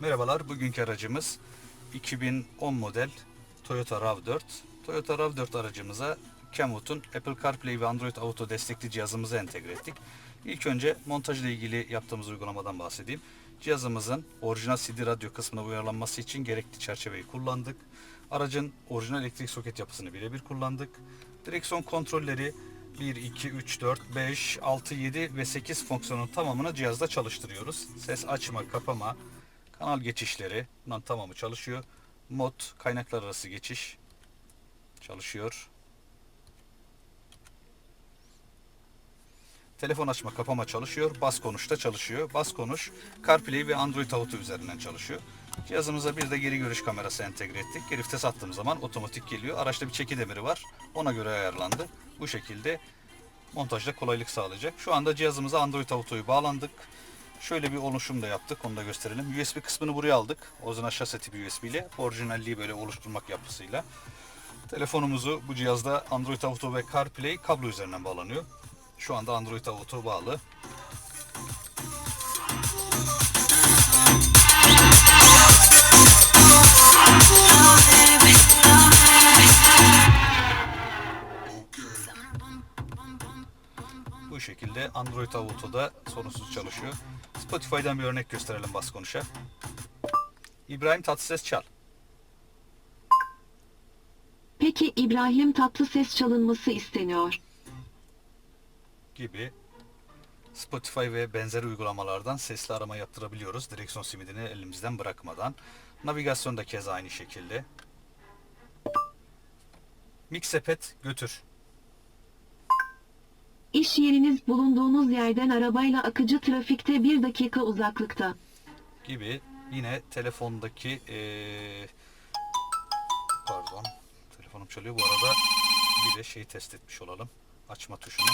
Merhabalar, bugünkü aracımız 2010 model Toyota RAV4. Toyota RAV4 aracımıza Kenwood'un Apple CarPlay ve Android Auto destekli cihazımızı entegre ettik. İlk önce montajla ilgili yaptığımız uygulamadan bahsedeyim. Cihazımızın orijinal CD radyo kısmına uyarlanması için gerekli çerçeveyi kullandık. Aracın orijinal elektrik soket yapısını birebir kullandık. Direksiyon kontrolleri 1, 2, 3, 4, 5, 6, 7 ve 8 fonksiyonun tamamını cihazda çalıştırıyoruz. Ses açma, kapama, kanal geçişleri bunların tamamı çalışıyor. Mod, kaynaklar arası geçiş çalışıyor. Telefon açma, kapama çalışıyor. Bas konuş da çalışıyor. Bas konuş, CarPlay ve Android Auto üzerinden çalışıyor. Cihazımıza bir de geri görüş kamerası entegre ettik. Geri vites attığım zaman otomatik geliyor. Araçta bir çeki demiri var. Ona göre ayarlandı. Bu şekilde montajda kolaylık sağlayacak. Şu anda cihazımıza Android Auto'yu bağlandık. Şöyle bir oluşum da yaptık. Onu da gösterelim. USB kısmını buraya aldık. Ozan şase tipi USB ile. Orijinalliği böyle oluşturmak yapısıyla. Telefonumuzu bu cihazda Android Auto ve CarPlay kablo üzerinden bağlanıyor. Şu anda Android Auto bağlı. Şekilde Android Auto'da sorunsuz çalışıyor. Spotify'dan bir örnek gösterelim bas konuşa. İbrahim Tatlıses çal. Peki İbrahim Tatlıses çalınması isteniyor. gibi Spotify ve benzeri uygulamalardan sesli arama yaptırabiliyoruz. Direksiyon simidini elimizden bırakmadan. Navigasyon da keza aynı şekilde. Mixepet götür İş yeriniz bulunduğunuz yerden arabayla akıcı trafikte bir dakika uzaklıkta. gibi yine telefondaki eee, pardon telefonum çalıyor bu arada bir de şeyi test etmiş olalım açma tuşunu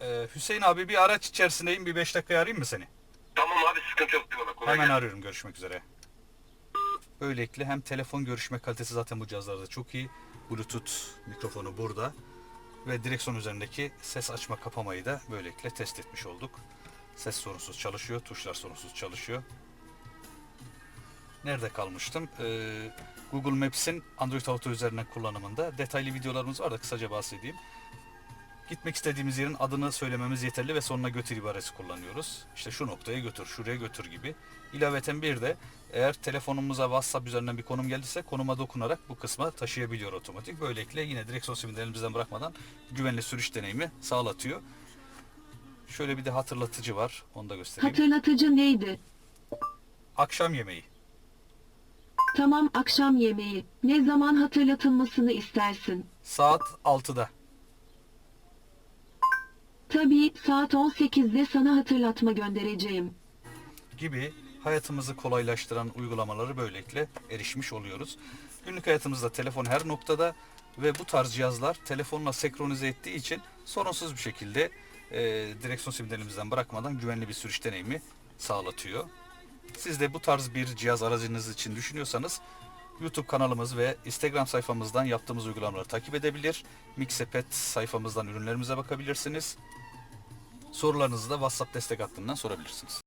Eee, Hüseyin abi bir araç içerisindeyim bir 5 dakika arayayım mı seni? Tamam abi sıkıntı yok. Kolay Hemen gelsin. arıyorum görüşmek üzere. Böylelikle hem telefon görüşme kalitesi zaten bu cihazlarda çok iyi. Bluetooth mikrofonu burada. Ve direksiyon üzerindeki ses açma kapamayı da böylelikle test etmiş olduk. Ses sorunsuz çalışıyor, tuşlar sorunsuz çalışıyor. Nerede kalmıştım? Ee, Google Maps'in Android Auto üzerinden kullanımında detaylı videolarımız var da kısaca bahsedeyim. Gitmek istediğimiz yerin adını söylememiz yeterli ve sonuna götür ibaresi kullanıyoruz. İşte şu noktaya götür, şuraya götür gibi. İlaveten bir de eğer telefonumuza WhatsApp üzerinden bir konum geldiyse konuma dokunarak bu kısma taşıyabiliyor otomatik. Böylelikle yine direksiyon simidini elimizden bırakmadan güvenli sürüş deneyimi sağlatıyor. Şöyle bir de hatırlatıcı var. Onu da göstereyim. Hatırlatıcı neydi? Akşam yemeği. Tamam akşam yemeği. Ne zaman hatırlatılmasını istersin? Saat 6'da. Tabii saat 18'de sana hatırlatma göndereceğim. gibi hayatımızı kolaylaştıran uygulamaları böylelikle erişmiş oluyoruz. Günlük hayatımızda telefon her noktada ve bu tarz cihazlar telefonla senkronize ettiği için sorunsuz bir şekilde e, direksiyon simidlerimizden bırakmadan güvenli bir sürüş deneyimi sağlatıyor. Siz de bu tarz bir cihaz aracınız için düşünüyorsanız YouTube kanalımız ve Instagram sayfamızdan yaptığımız uygulamaları takip edebilir. Mixepet sayfamızdan ürünlerimize bakabilirsiniz. Sorularınızı da WhatsApp destek hattından sorabilirsiniz.